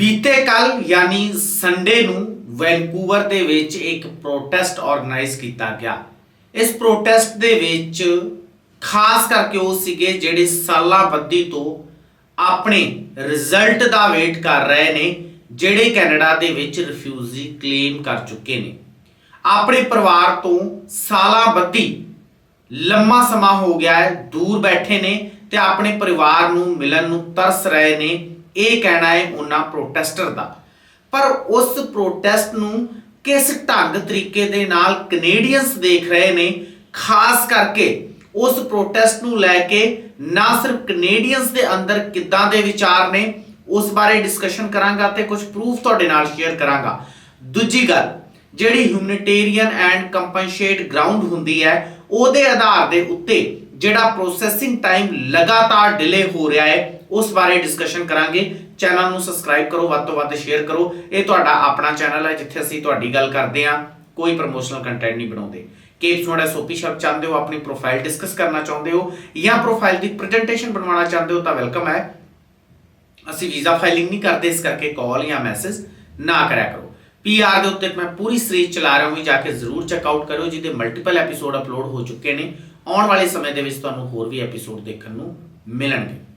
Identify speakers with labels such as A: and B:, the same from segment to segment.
A: ਬੀਤੇ ਕੱਲ ਯਾਨੀ ਸੰਡੇ ਨੂੰ, ਵੈਨਕੂਵਰ ਦੇ ਵਿੱਚ ਇੱਕ ਪ੍ਰੋਟੈਸਟ ਆਰਗੇਨਾਈਜ਼ ਕੀਤਾ ਗਿਆ। ਇਸ ਪ੍ਰੋਟੈਸਟ ਦੇ ਵਿੱਚ ਖਾਸ ਕਰਕੇ ਉਹ ਸੀਗੇ ਜਿਹੜੇ ਸਾਲਾਂ ਬੱਧੀ ਤੋਂ ਆਪਣੇ ਰਿਜ਼ਲਟ ਦਾ ਵੇਟ ਕਰ ਰਹੇ ਨੇ, ਜਿਹੜੇ ਕੈਨੇਡਾ ਦੇ ਵਿੱਚ ਰਿਫਿਊਜੀ ਕਲੇਮ ਕਰ ਚੁੱਕੇ ਨੇ। ਆਪਣੇ ਪਰਿਵਾਰ ਤੋਂ ਸਾਲਾਂ ਬੱਧੀ ਲੰਮਾ ਸਮਾਂ ਹੋ ਗਿਆ ਹੈ, ਦੂਰ ਬੈਠੇ ਨੇ ਤੇ ਆਪਣੇ ਪਰਿਵਾਰ ਨੂੰ ਮਿਲਣ ਨੂੰ ਤਰਸ ਰਹੇ ਨੇ। ਇਹ ਕਹਿਣਾ ਹੈ ਉਹਨਾਂ ਪ੍ਰੋਟੈਸਟਰ ਦਾ। ਪਰ ਉਸ ਪ੍ਰੋਟੈਸਟ ਨੂੰ ਕਿਸ ਢੰਗ ਤਰੀਕੇ ਦੇ ਨਾਲ ਕੈਨੇਡੀਅਨਸ ਦੇਖ ਰਹੇ ਨੇ, ਖਾਸ ਕਰਕੇ ਉਸ ਪ੍ਰੋਟੈਸਟ ਨੂੰ ਲੈ ਕੇ ਨਾ ਸਿਰਫ ਕੈਨੇਡੀਅਨਸ ਦੇ ਅੰਦਰ ਕਿੱਦਾਂ ਦੇ ਵਿਚਾਰ ਨੇ, ਉਸ ਬਾਰੇ ਡਿਸਕਸ਼ਨ ਕਰਾਂਗਾ ਤੇ ਕੁਝ ਪ੍ਰੂਫ ਤੁਹਾਡੇ ਨਾਲ ਸ਼ੇਅਰ ਕਰਾਂਗਾ। ਦੂਜੀ ਗੱਲ, ਜਿਹੜੀ ਹਿਊਮਨਿਟੇਰੀਅਨ ਐਂਡ ਕੰਪਨਸੇਟ ਗਰਾਊਂਡ ਹੁੰਦੀ ਹੈ, ਉਹਦੇ ਆਧਾਰ ਦੇ ਉੱਤੇ ਜਿਹੜਾ ਪ੍ਰੋਸੈਸਿੰਗ ਟਾਈਮ ਲਗਾਤਾਰ ਡਿਲੇ ਹੋ ਰਿਹਾ ਹੈ ਉਸ ਬਾਰੇ ਡਿਸਕਸ਼ਨ ਕਰਾਂਗੇ। ਚੈਨਲ ਨੂੰ ਸਬਸਕ੍ਰਾਈਬ ਕਰੋ, ਵੱਧ ਤੋਂ ਵੱਧ ਸ਼ੇਅਰ ਕਰੋ। ਇਹ ਤੁਹਾਡਾ ਆਪਣਾ ਚੈਨਲ ਹੈ, ਜਿੱਥੇ ਅਸੀਂ ਤੁਹਾਡੀ ਗੱਲ ਕਰਦੇ ਹਾਂ। ਕੋਈ ਪ੍ਰੋਮੋਸ਼ਨਲ ਕੰਟੈਂਟ ਨਹੀਂ ਬਣਾਉਂਦੇ। ਕੇਪ ਤੁਹਾਡਾ ਸੋਪੀ ਸ਼ਬ ਚਾਹੁੰਦੇ ਹੋ, ਆਪਣੀ ਪ੍ਰੋਫਾਈਲ ਡਿਸਕਸ ਕਰਨਾ ਚਾਹੁੰਦੇ ਹੋ, ਜਾਂ ਪ੍ਰੋਫਾਈਲ ਦੀ ਪ੍ਰੈਜੈਂਟੇਸ਼ਨ ਬਣਵਾਉਣਾ ਚਾਹੁੰਦੇ ਹੋ, ਤਾਂ ਵੈਲਕਮ ਹੈ। ਅਸੀਂ ਵੀਜ਼ਾ ਫਾਈਲਿੰਗ ਨਹੀਂ ਕਰਦੇ, ਇਸ ਕਰਕੇ ਕਾਲ ਜਾਂ ਮੈਸੇਜ ਨਾ ਕਰਿਆ ਕਰੋ। ਪੀਆਰ ਦੇ ਉੱਤੇ ਮੈਂ ਪੂਰੀ ਸੀਰੀਜ਼ ਚਲਾ ਰਿਹਾ ਹਾਂ, ਜਾ ਕੇ ਜ਼ਰੂਰ ਚੈੱਕ ਆਊਟ ਕਰਿਓ, ਜਿਹਦੇ ਮਲਟੀਪਲ ਐਪੀਸੋਡ ਅਪਲੋਡ ਹੋ ਚੁੱਕੇ ਨੇ। ਆਉਣ ਵਾਲੇ ਸਮੇਂ ਦੇ ਵਿੱਚ ਤੁਹਾਨੂੰ ਹੋਰ ਵੀ ਐਪੀਸੋਡ ਦੇਖਣ ਨੂੰ ਮਿਲਣਗੇ।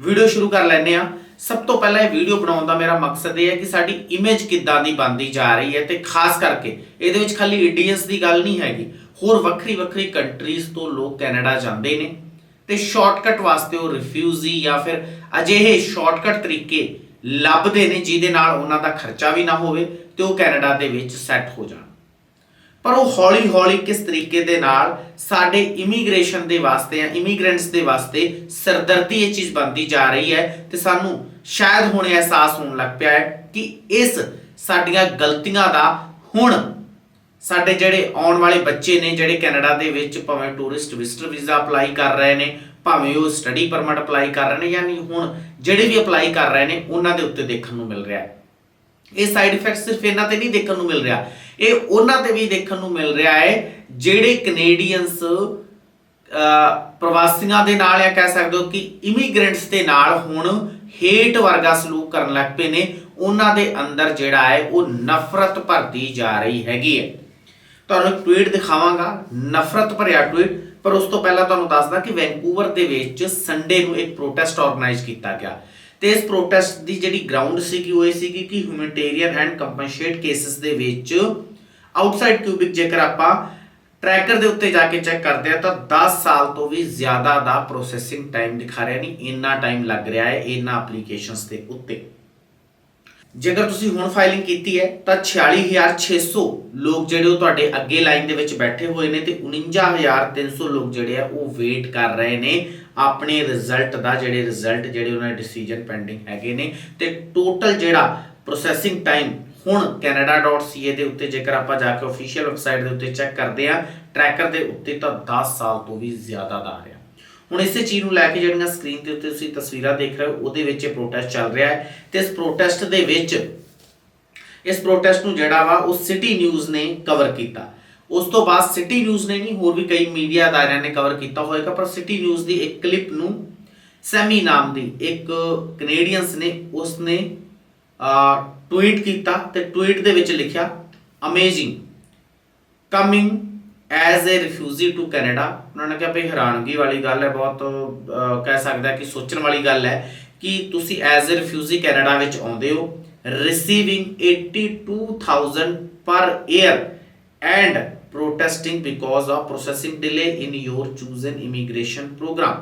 A: ਵੀਡੀਓ ਸ਼ੁਰੂ ਕਰ ਲੈਂਦੇ ਆ ਸਭ ਤੋਂ ਪਹਿਲਾਂ ਇਹ ਵੀਡੀਓ ਬਣਾਉਣ ਦਾ ਮੇਰਾ ਮਕਸਦ ਇਹ ਹੈ ਕਿ ਸਾਡੀ ਇਮੇਜ ਕਿੱਦਾਂ ਦੀ ਬਣਦੀ ਜਾ ਰਹੀ ਹੈ ਤੇ ਖਾਸ ਕਰਕੇ ਇਹਦੇ ਵਿੱਚ ਖਾਲੀ ਇੰਡੀਅਨਸ ਦੀ ਗੱਲ ਨਹੀਂ ਹੈਗੀ। ਹੋਰ ਵੱਖਰੀ ਵੱਖਰੀ ਕੰਟਰੀਜ਼ ਤੋਂ ਲੋਕ ਕੈਨੇਡਾ ਜਾਂਦੇ ਨੇ ਤੇ ਸ਼ਾਰਟਕਟ ਵਾਸਤੇ ਉਹ ਰਿਫਿਊਜੀ ਜਾਂ ਫਿਰ ਅਜਿਹੇ ਸ਼ਾਰਟਕਟ ਤਰੀਕੇ ਲੱਭਦੇ ਨੇ ਜਿਹਦੇ ਨਾਲ ਉਹਨਾਂ ਦਾ ਖਰਚਾ ਵੀ ਨਾ ਹੋਵੇ ਤੇ ਉਹ ਕੈਨੇਡਾ ਦੇ ਵਿੱਚ ਸੈੱਟ ਹੋ ਜਾਣ। ਪਰ ਉਹ ਹੌਲੀ ਹੌਲੀ ਕਿਸ ਤਰੀਕੇ ਦੇ ਨਾਲ ਸਾਡੇ ਇਮੀਗ੍ਰੇਸ਼ਨ ਦੇ ਵਾਸਤੇ ਜਾਂ ਇਮੀਗ੍ਰੈਂਟਸ ਦੇ ਵਾਸਤੇ ਸਰਦਰਦੀ ਇਹ ਚੀਜ਼ ਬਣਦੀ ਜਾ ਰਹੀ ਹੈ ਤੇ ਸਾਨੂੰ ਸ਼ਾਇਦ ਹੁਣ ਅਹਿਸਾਸ ਹੋਣ ਲੱਗ ਪਿਆ ਹੈ ਕਿ ਇਸ ਸਾਡੀਆਂ ਗਲਤੀਆਂ ਦਾ ਹੁਣ ਸਾਡੇ ਜਿਹੜੇ ਆਉਣ ਵਾਲੇ ਬੱਚੇ ਨੇ, ਜਿਹੜੇ ਕੈਨੇਡਾ ਦੇ ਵਿੱਚ ਭਾਵੇਂ ਟੂਰਿਸਟ ਵਿਜ਼ਟਰ ਵੀਜ਼ਾ ਅਪਲਾਈ ਕਰ ਰਹੇ ਨੇ, ਭਾਵੇਂ ਉਹ ਸਟੱਡੀ ਪਰਮਿਟ ਅਪਲਾਈ ਕਰ ਰਹੇ ਨੇ ਯਾਨੀ ਹੁਣ ਜਿਹੜੇ ਵੀ ਅਪਲਾਈ ਕਰ ਰਹੇ ਨੇ, ਉਹਨਾਂ ਦੇ ਉੱਤੇ ਦੇਖਣ ਨੂੰ ਮਿਲ ਰਿਹਾ ਹੈ। ਇਹ ਸਾਈਡ ਇਫੈਕਟ ਸਿਰਫ ਇਹਨਾਂ ਤੇ ਨਹੀਂ ਦੇਖਣ ਨੂੰ ਮਿਲ ਰਿਹਾ। ਇਹ ਉਹਨਾਂ ਤੇ ਵੀ ਦੇਖਣ ਨੂੰ ਮਿਲ ਰਿਹਾ ਹੈ, ਜਿਹੜੇ ਕੈਨੇਡੀਅਨਸ ਪ੍ਰਵਾਸੀਆਂ ਦੇ ਨਾਲ ਜਾਂ ਕਹਿ ਸਕਦੇ ਹੋ ਕਿ ਇਮੀਗ੍ਰੈਂਟਸ ਦੇ ਨਾਲ ਹੁਣ ਹੇਟ ਵਰਗਾ ਸਲੂਕ ਕਰਨ ਲੱਗ ਪਏ ਨੇ, ਉਹਨਾਂ ਦੇ ਅੰਦਰ ਜਿਹੜਾ ਹੈ, ਉਹ ਨਫ਼ਰਤ ਭਰਦੀ ਜਾ ਰਹੀ ਹੈਗੀ ਹੈ। ਤੁਹਾਨੂੰ ਇੱਕ ਟਵੀਟ ਦਿਖਾਵਾਂਗਾ, ਨਫ਼ਰਤ ਭਰਿਆ ਟਵੀਟ ਪਰ ਉਸ ਤੋਂ ਪਹਿਲਾਂ ਤੁਹਾਨੂੰ ਦੱਸਦਾ ਕਿ ਵੈਂਕੂਵਰ ਦੇ ਵਿੱਚ ਸੰਡੇ ਨੂੰ ਇੱਕ ਪ੍ਰੋਟੈਸਟ ਆਰਗੇਨਾਈਜ਼ ਕੀਤਾ ਗਿਆ। ਤੇ ਇਸ ਪ੍ਰੋਟੈਸਟ ਦੀ ਜਿਹੜੀ ਗਰਾਊਂਡ ਸੀਗੀ, ਉਹ ਇਹ ਸੀਗੀ ਕਿ ਹਿਊਮਨਿਟੇਰੀਅਨ ਐਂਡ ਕੰਪਨਸੇਟ ਕੇਸਸ ਦੇ ਵਿੱਚ ਆਊਟਸਾਈਡ ਕਿਊਬਿਕ ਜੇਕਰ ਆਪਾਂ ਟਰੈਕਰ ਦੇ ਉੱਤੇ ਜਾ ਕੇ ਚੈੱਕ ਕਰਦੇ ਆ ਤਾਂ 10 ਸਾਲ ਤੋਂ ਵੀ ਜ਼ਿਆਦਾ ਦਾ ਪ੍ਰੋਸੈਸਿੰਗ ਟਾਈਮ ਦਿਖਾ ਰਿਹਾ, ਨਹੀਂ, ਇੰਨਾ ਟਾਈਮ ਲੱਗ ਰਿਹਾ ਹੈ ਇਹਨਾਂ ਐਪਲੀਕੇਸ਼ਨਸ ਦੇ ਉੱਤੇ। ਜੇਕਰ ਤੁਸੀਂ ਹੁਣ ਫਾਈਲਿੰਗ ਕੀਤੀ ਹੈ, ਤਾਂ 46600 ਲੋਕ ਜਿਹੜੇ ਉਹ ਤੁਹਾਡੇ ਅੱਗੇ ਲਾਈਨ ਦੇ ਵਿੱਚ ਬੈਠੇ ਹੋਏ ਨੇ ਤੇ 49300 ਲੋਕ ਜਿਹੜੇ ਆ, ਉਹ ਵੇਟ ਕਰ ਰਹੇ ਨੇ ਆਪਣੇ ਰਿਜ਼ਲਟ ਦਾ, ਜਿਹੜੇ ਰਿਜ਼ਲਟ ਜਿਹੜੇ ਉਹਨਾਂ ਦੇ ਡਿਸੀਜਨ ਪੈਂਡਿੰਗ ਹੈਗੇ ਨੇ। ਤੇ ਟੋਟਲ ਜਿਹੜਾ ਪ੍ਰੋਸੈਸਿੰਗ ਟਾਈਮ ਹੁਣ canada.ca ਦੇ ਉੱਤੇ ਜੇਕਰ ਆਪਾਂ ਜਾ ਕੇ ਅਫੀਸ਼ੀਅਲ ਵੈਬਸਾਈਟ ਦੇ ਉੱਤੇ ਚੈੱਕ ਕਰਦੇ ਆ ਟਰੈਕਰ ਦੇ ਉੱਤੇ ਤਾਂ 10 ਸਾਲ ਤੋਂ ਵੀ ਜ਼ਿਆਦਾ ਦਾ ਆ ਰਿਹਾ। ਹੁਣ ਇਸੇ ਚੀਜ਼ ਨੂੰ ਲੈ ਕੇ ਜਿਹੜੀਆਂ ਸਕਰੀਨ ਤੇ ਉੱਤੇ ਤੁਸੀਂ ਤਸਵੀਰਾਂ ਦੇਖ ਰਹੇ ਹੋ, ਉਹਦੇ ਵਿੱਚ ਇਹ ਪ੍ਰੋਟੈਸਟ ਚੱਲ ਰਿਹਾ ਹੈ ਤੇ ਇਸ ਪ੍ਰੋਟੈਸਟ ਦੇ ਵਿੱਚ ਇਸ ਪ੍ਰੋਟੈਸਟ ਨੂੰ ਜਿਹੜਾ ਵਾ ਉਹ ਸਿਟੀ ਨਿਊਜ਼ ਨੇ ਕਵਰ ਕੀਤਾ। ਉਸ ਤੋਂ ਬਾਅਦ ਸਿਟੀ ਨਿਊਜ਼ ਨੇ ਨਹੀਂ, ਹੋਰ ਵੀ ਕਈ ਮੀਡੀਆ ਅਦਾਰਿਆਂ ਨੇ ਕਵਰ ਕੀਤਾ ਹੋਵੇਗਾ ਪਰ ਸਿਟੀ ਨਿਊਜ਼ ਦੀ ਇੱਕ ਕਲਿੱਪ ਨੂੰ ਸੈਮੀ ਨਾਮ ਦੀ ਇੱਕ ਕੈਨੇਡੀਅਨਸ ਨੇ ਉਸ ਨੇ ਟਵੀਟ ਕੀਤਾ ਤੇ ਟਵੀਟ ਦੇ ਵਿੱਚ ਲਿਖਿਆ amazing coming as a refugee to Canada ਉਹਨਾਂ ਨੇ ਕਿਹਾ ਭਈ ਹੈਰਾਨਗੀ ਵਾਲੀ ਗੱਲ ਹੈ ਬਹੁਤ ਅਹ, ਕਹਿ ਸਕਦਾ ਕਿ ਸੋਚਣ ਵਾਲੀ ਗੱਲ ਹੈ ਕਿ ਤੁਸੀਂ ਐਜ਼ ਅ ਰਿਫਿਊਜੀ ਕੈਨੇਡਾ ਵਿੱਚ ਆਉਂਦੇ ਹੋ receiving 82000 per year and protesting because of processing delay in your chosen immigration program.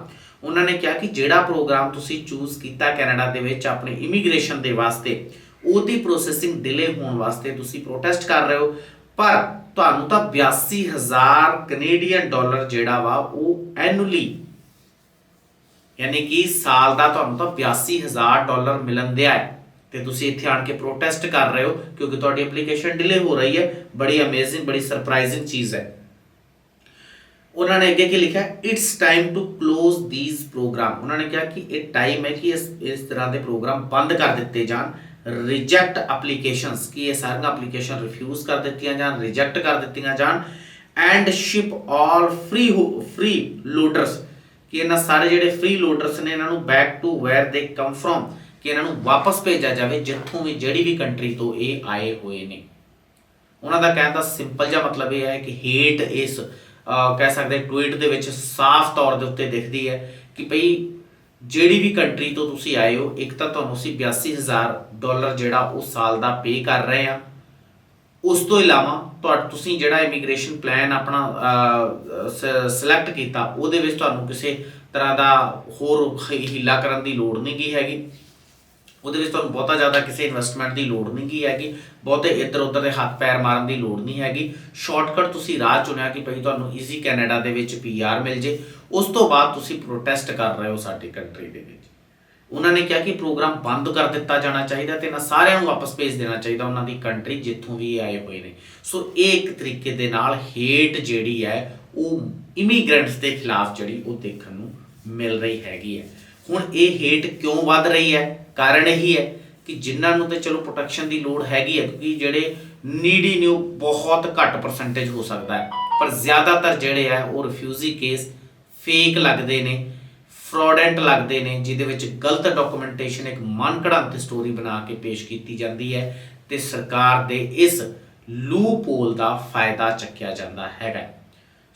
A: ਉਹਨਾਂ ਨੇ ਕਿਹਾ ਕਿ ਜਿਹੜਾ ਪ੍ਰੋਗਰਾਮ ਤੁਸੀਂ ਚੂਜ਼ ਕੀਤਾ ਕੈਨੇਡਾ ਦੇ ਵਿੱਚ ਆਪਣੇ ਇਮੀਗ੍ਰੇਸ਼ਨ ਦੇ ਵਾਸਤੇ ਉਹਦੀ ਪ੍ਰੋਸੈਸਿੰਗ ਡਿਲੇ ਹੋਣ ਵਾਸਤੇ ਤੁਸੀਂ ਪ੍ਰੋਟੈਸਟ ਕਰ ਰਹੇ ਹੋ। ਪਰ ਤੁਹਾਨੂੰ ਤਾਂ 82000 ਕੈਨੇਡੀਅਨ ਡਾਲਰ ਜਿਹੜਾ ਵਾ ਉਹ ਐਨੂਅਲੀ ਯਾਨੀ ਕਿ ਸਾਲ ਦਾ ਤੁਹਾਨੂੰ ਤਾਂ 82000 ਡਾਲਰ ਮਿਲਣ ਦਿਆ ਹੈ। ਤੇ ਤੁਸੀਂ ਇੱਥੇ ਆਣ ਕੇ ਪ੍ਰੋਟੈਸਟ ਕਰ ਰਹੇ ਹੋ, ਕਿਉਂਕਿ ਤੁਹਾਡੀ ਐਪਲੀਕੇਸ਼ਨ ਡਿਲੇ ਹੋ ਰਹੀ ਹੈ। ਬੜੀ ਅਮੇਜ਼ਿੰਗ ਬੜੀ ਸਰਪ੍ਰਾਈਜ਼ਿੰਗ ਚੀਜ਼ ਹੈ। ਉਹਨਾਂ ਨੇ ਅੱਗੇ ਕੀ ਲਿਖਿਆ? It's time to close this program ਉਹਨਾਂ ਨੇ ਕਿਹਾ ਕਿ ਇਹ ਟਾਈਮ ਹੈ ਕਿ ਇਸ ਇਸ ਤਰ੍ਹਾਂ ਦੇ ਪ੍ਰੋਗਰਾਮ ਬੰਦ ਕਰ ਦਿੱਤੇ ਜਾਣ। ਰਿਜੈਕਟ ਐਪਲੀਕੇਸ਼ਨਸ ਕਿ ਇਹ ਸਾਰੀਆਂ ਐਪਲੀਕੇਸ਼ਨ ਰਿਫਿਊਜ਼ ਕਰ ਦਿੱਤੀਆਂ ਜਾਣ ਰਿਜੈਕਟ ਕਰ ਦਿੱਤੀਆਂ ਜਾਣ and ship all free freeloaders ਕਿ ਇਹਨਾਂ ਸਾਰੇ ਜਿਹੜੇ ਫ੍ਰੀ ਲੋਡਰਸ ਨੇ, ਇਹਨਾਂ ਨੂੰ ਬੈਕ ਟੂ ਵੇਅਰ ਦੇ ਕਮ ਫਰੋਮ ਕਿ ਇਹਨਾਂ ਨੂੰ ਵਾਪਸ ਭੇਜਿਆ ਜਾਵੇ ਜਿੱਥੋਂ ਵੀ, ਜਿਹੜੀ ਵੀ ਕੰਟਰੀ ਤੋਂ ਇਹ ਆਏ ਹੋਏ ਨੇ। ਉਹਨਾਂ ਦਾ ਕਹਿਣ ਦਾ ਸਿੰਪਲ ਜਿਹਾ ਮਤਲਬ ਇਹ ਹੈ ਕਿ ਹੇਟ ਇਸ ਕਹਿ ਸਕਦੇ ਟਵੀਟ ਦੇ ਵਿੱਚ ਸਾਫ਼ ਤੌਰ ਦੇ ਉੱਤੇ ਦਿਖਦੀ ਹੈ ਕਿ ਭਈ ਜਿਹੜੀ ਵੀ ਕੰਟਰੀ ਤੋਂ ਤੁਸੀਂ ਆਏ ਹੋ, ਇੱਕ ਤਾਂ ਤੁਹਾਨੂੰ ਅਸੀਂ 82000 ਡਾਲਰ ਜਿਹੜਾ ਉਹ ਸਾਲ ਦਾ ਪੇ ਕਰ ਰਹੇ ਆ ਉਸ ਤੋਂ ਇਲਾਵਾ ਤੁਹਾਡਾ ਤੁਸੀਂ ਜਿਹੜਾ ਇਮੀਗ੍ਰੇਸ਼ਨ ਪਲਾਨ ਆਪਣਾ ਸਿਲੈਕਟ ਕੀਤਾ, ਉਹਦੇ ਵਿੱਚ ਤੁਹਾਨੂੰ ਕਿਸੇ ਤਰ੍ਹਾਂ ਦਾ ਹੋਰ ਹੀਲਾ ਕਰਨ ਦੀ ਲੋੜ ਨਹੀਂ ਗੀ ਹੈਗੀ। ਉਹਦੇ ਵਿੱਚ ਤੁਹਾਨੂੰ ਬਹੁਤਾ ਜ਼ਿਆਦਾ ਕਿਸੇ ਇਨਵੈਸਟਮੈਂਟ ਦੀ ਲੋੜ ਨਹੀਂ ਗੀ ਹੈਗੀ, ਬਹੁਤੇ ਇੱਧਰ ਉੱਧਰ ਦੇ ਹੱਥ ਪੈਰ ਮਾਰਨ ਦੀ ਲੋੜ ਨਹੀਂ ਹੈਗੀ। ਸ਼ਾਰਟਕਟ ਤੁਸੀਂ ਰਾਹ ਚੁਣਿਆ ਕਿ ਭਈ ਤੁਹਾਨੂੰ ਈਜ਼ੀ ਕੈਨੇਡਾ ਦੇ ਵਿੱਚ ਪੀਆਰ ਮਿਲ ਜੇ। ਉਸ ਤੋਂ ਬਾਅਦ ਤੁਸੀਂ ਪ੍ਰੋਟੈਸਟ ਕਰ ਰਹੇ ਹੋ ਸਾਡੀ ਕੰਟਰੀ ਦੇ ਵਿੱਚ। ਉਹਨਾਂ ਨੇ ਕਿਹਾ ਕਿ ਪ੍ਰੋਗਰਾਮ ਬੰਦ ਕਰ ਦਿੱਤਾ ਜਾਣਾ ਚਾਹੀਦਾ ਤੇ ਇਹਨਾਂ ਸਾਰਿਆਂ ਨੂੰ ਵਾਪਸ ਭੇਜ ਦੇਣਾ ਚਾਹੀਦਾ ਉਹਨਾਂ ਦੀ ਕੰਟਰੀ ਜਿੱਥੋਂ ਵੀ ਆਏ ਹੋਏ ਨੇ। ਸੋ ਇਹ ਇੱਕ ਤਰੀਕੇ ਦੇ ਨਾਲ ਹੇਟ ਜਿਹੜੀ ਹੈ, ਉਹ ਇਮੀਗ੍ਰੈਂਟਸ ਦੇ ਖਿਲਾਫ ਜਿਹੜੀ ਉਹ ਦੇਖਣ ਨੂੰ ਮਿਲ ਰਹੀ ਹੈਗੀ ਹੈ। ਹੁਣ ਇਹ ਹੇਟ ਕਿਉਂ ਵੱਧ ਰਹੀ ਹੈ? ਕਾਰਨ ਇਹੀ ਹੈ ਕਿ ਜਿਨ੍ਹਾਂ ਨੂੰ ਤੇ ਚਲੋ ਪ੍ਰੋਟੈਕਸ਼ਨ ਦੀ ਲੋੜ ਹੈਗੀ ਹੈ, ਕਿਉਂਕਿ ਜਿਹੜੇ ਨੀਡੀ ਨੇ ਬਹੁਤ ਘੱਟ ਪਰਸੈਂਟੇਜ ਹੋ ਸਕਦਾ ਹੈ। ਪਰ ਜ਼ਿਆਦਾਤਰ ਜਿਹੜੇ ਹੈ, ਉਹ ਰਿਫਿਊਜੀ ਕੇਸ ਫੇਕ ਲੱਗਦੇ ਨੇ ਫਰਾਡੈਂਟ ਲੱਗਦੇ ਨੇ, ਜਿਹਦੇ ਵਿੱਚ ਗਲਤ ਡਾਕੂਮੈਂਟੇਸ਼ਨ ਇੱਕ ਮਨ ਘੜੰਤ ਸਟੋਰੀ ਬਣਾ ਕੇ ਪੇਸ਼ ਕੀਤੀ ਜਾਂਦੀ ਹੈ ਤੇ ਸਰਕਾਰ ਦੇ ਇਸ ਲੂਪਹੋਲ ਦਾ ਫਾਇਦਾ ਚੱਕਿਆ ਜਾਂਦਾ ਹੈਗਾ।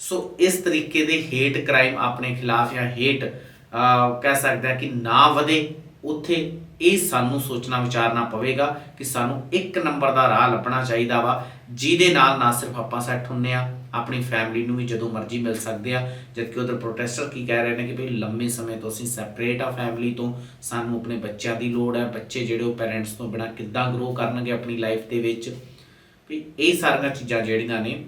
A: ਸੋ ਇਸ ਤਰੀਕੇ ਦੇ ਹੇਟ ਕ੍ਰਾਈਮ ਆਪਣੇ ਖਿਲਾਫ ਜਾਂ ਹੇਟ ਕਹਿ ਸਕਦਾ ਕਿ ਨਾ ਵਧੇ, ਉੱਥੇ ਇਹ ਸਾਨੂੰ ਸੋਚਣਾ, ਵਿਚਾਰਨਾ ਪਵੇਗਾ ਕਿ ਸਾਨੂੰ ਇੱਕ ਨੰਬਰ ਦਾ ਰਾਹ ਲੱਭਣਾ ਚਾਹੀਦਾ ਵਾ, ਜਿਹਦੇ ਨਾਲ ਨਾ ਸਿਰਫ ਆਪਾਂ ਸੈੱਟ ਹੁੰਨੇ ਆ, ਆਪਣੀ ਫੈਮਿਲੀ ਨੂੰ ਵੀ ਜਦੋਂ ਮਰਜ਼ੀ ਮਿਲ ਸਕਦੇ ਆ। ਜਦਕਿ ਉਧਰ ਪ੍ਰੋਟੈਸਟਰ ਕੀ ਕਹਿ ਰਹੇ ਨੇ ਕਿ ਭਈ ਲੰਮੇ ਸਮੇਂ ਤੋਂ ਅਸੀਂ ਸੈਪਰੇਟ ਆ ਫੈਮਿਲੀ ਤੋਂ, ਸਾਨੂੰ ਆਪਣੇ ਬੱਚਿਆਂ ਦੀ ਲੋੜ ਹੈ, ਬੱਚੇ ਜਿਹੜੇ ਉਹ ਪੇਰੈਂਟਸ ਤੋਂ ਬਿਨਾ ਕਿੱਦਾਂ ਗਰੋ ਕਰਨਗੇ ਆਪਣੀ ਲਾਈਫ ਦੇ ਵਿੱਚ। ਵੀ ਇਹ ਸਾਰੀਆਂ ਚੀਜ਼ਾਂ ਜਿਹੜੀਆਂ ਨੇ,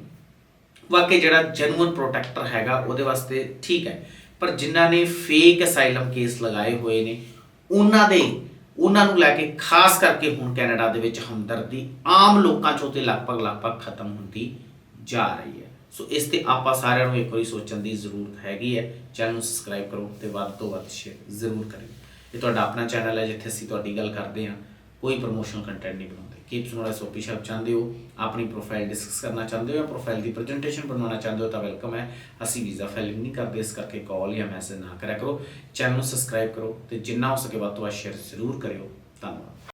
A: ਵਾਕਈ ਜਿਹੜਾ ਜੈਨੂਅਨ ਪ੍ਰੋਟੈਕਟਰ ਹੈਗਾ, ਉਹਦੇ ਵਾਸਤੇ ਠੀਕ ਹੈ। ਪਰ ਜਿਨ੍ਹਾਂ ਨੇ ਫੇਕ ਅਸਾਈਲਮ ਕੇਸ ਲਗਾਏ ਹੋਏ ਨੇ, ਉਹਨਾਂ ਦੇ, ਉਹਨਾਂ ਨੂੰ ਲੈ ਕੇ ਖਾਸ ਕਰਕੇ ਹੁਣ ਕੈਨੇਡਾ ਦੇ ਵਿੱਚ ਹਮਦਰਦੀ ਆਮ ਲੋਕਾਂ ਚੋਂ ਤੇ ਲਗਭਗ ਲਗਭਗ ਖਤਮ ਹੁੰਦੀ ਜਾ ਰਹੀ ਹੈ। ਸੋ ਇਸ ਤੇ ਆਪਾਂ ਸਾਰਿਆਂ ਨੂੰ ਇੱਕ ਵਾਰੀ ਸੋਚਣ ਦੀ ਜ਼ਰੂਰਤ ਹੈਗੀ ਹੈ। ਚੈਨਲ ਨੂੰ ਸਬਸਕ੍ਰਾਈਬ ਕਰੋ ਤੇ ਵੱਧ ਤੋਂ ਵੱਧ ਸ਼ੇਅਰ ਜ਼ਰੂਰ ਕਰਿਓ। ਇਹ ਤੁਹਾਡਾ ਆਪਣਾ ਚੈਨਲ ਹੈ, ਜਿੱਥੇ ਅਸੀਂ ਤੁਹਾਡੀ ਗੱਲ ਕਰਦੇ ਹਾਂ। ਕੋਈ ਪ੍ਰੋਮੋਸ਼ਨਲ ਕੰਟੈਂਟ ਨਹੀਂ ਬਣਾਉਂਦੇ। ਕੀ ਤੁਸੀਂ ਨੋੜਾ ਸੋਪੀ ਸ਼ਾਪ ਚਾਹੁੰਦੇ ਹੋ, ਆਪਣੀ ਪ੍ਰੋਫਾਈਲ ਡਿਸਕਸ ਕਰਨਾ ਚਾਹੁੰਦੇ ਹੋ ਜਾਂ ਪ੍ਰੋਫਾਈਲ ਦੀ ਪ੍ਰੈਜੈਂਟੇਸ਼ਨ ਬਣਾਉਣਾ ਚਾਹੁੰਦੇ ਹੋ ਤਾਂ ਵੈਲਕਮ ਹੈ। ਅਸੀਂ ਵੀਜ਼ਾ ਫਾਈਲਿੰਗ ਨਹੀਂ ਕਰਦੇ, ਇਸ ਕਰਕੇ ਕਾਲ ਜਾਂ ਮੈਸੇਜ ਨਾ ਕਰਿਆ ਕਰੋ। ਚੈਨਲ ਨੂੰ ਸਬਸਕ੍ਰਾਈਬ ਕਰੋ ਤੇ ਜਿੰਨਾ ਹੋ ਸਕੇ ਵੱਧ ਤੋਂ ਵੱਧ ਸ਼ੇਅਰ ਜ਼ਰੂਰ ਕਰਿਓ। ਧੰਨਵਾਦ।